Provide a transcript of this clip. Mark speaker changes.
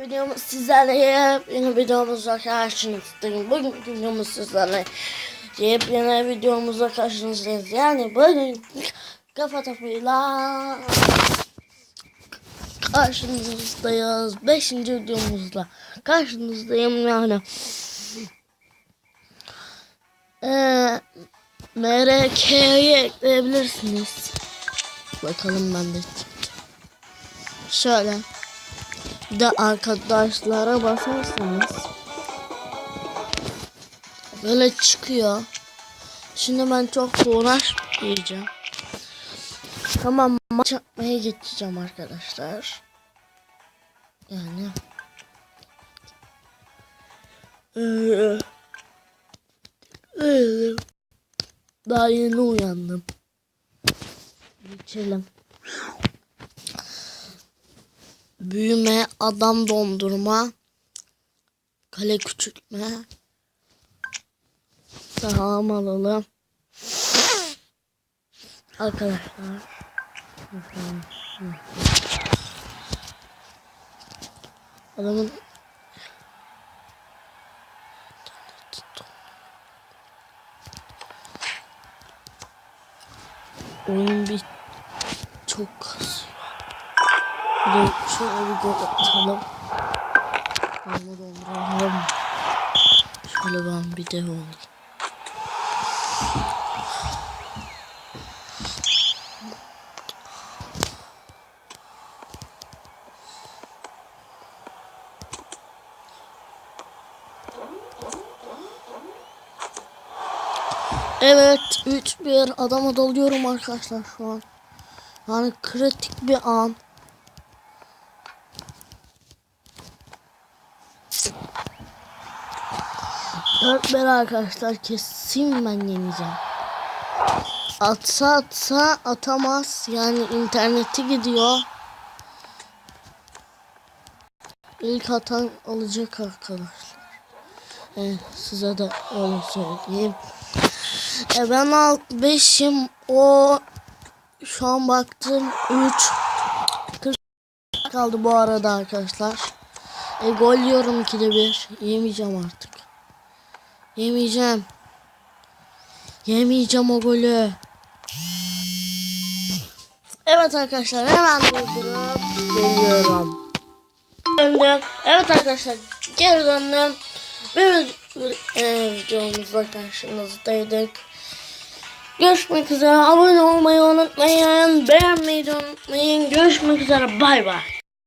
Speaker 1: Videomuz sizlerle yeni videomuzla karşınızdayım. Bugün videomuz sizlerle yepyeni videomuzla karşınızdayız. Yani bugün kafa topuyla karşınızdayız. Beşinci videomuzla karşınızdayım yani. Ee, MRK'yi ekleyebilirsiniz. Bakalım ben de. Şöyle. De arkadaşlara basarsanız böyle çıkıyor. Şimdi ben çok uğraşmayacağım. Tamam maç yapmaya geçeceğim arkadaşlar. Yani daha yeni uyandım. Geçelim. Büyüme, adam dondurma, kale küçültme. Tamam alalım. Arkadaşlar. Adamın oyun bir çok kasıyor. Bir de şöyle bir gol atalım. Onu dolduralım. Şöyle ben bir dev olayım. Evet 3-1 adama doluyorum arkadaşlar şu an. Yani kritik bir an. Dört bir arkadaşlar kesin ben yeneceğim. Atsa atsa atamaz. Yani interneti gidiyor. İlk atan alacak arkadaşlar. Evet, size de öyle söyleyeyim. E ben alt 5'im. O şu an baktım 3 40 kaldı bu arada arkadaşlar. E gol yiyorum 2'de 1. Yemeyeceğim artık. Yemeyeceğim. Yemeyeceğim o golü. Evet arkadaşlar hemen durdurup geliyorum. Evet arkadaşlar geri döndüm. Bir, e, videomuzla karşınızdaydık. Görüşmek üzere. Abone olmayı unutmayın. Beğenmeyi unutmayın. Görüşmek üzere. Bay bay.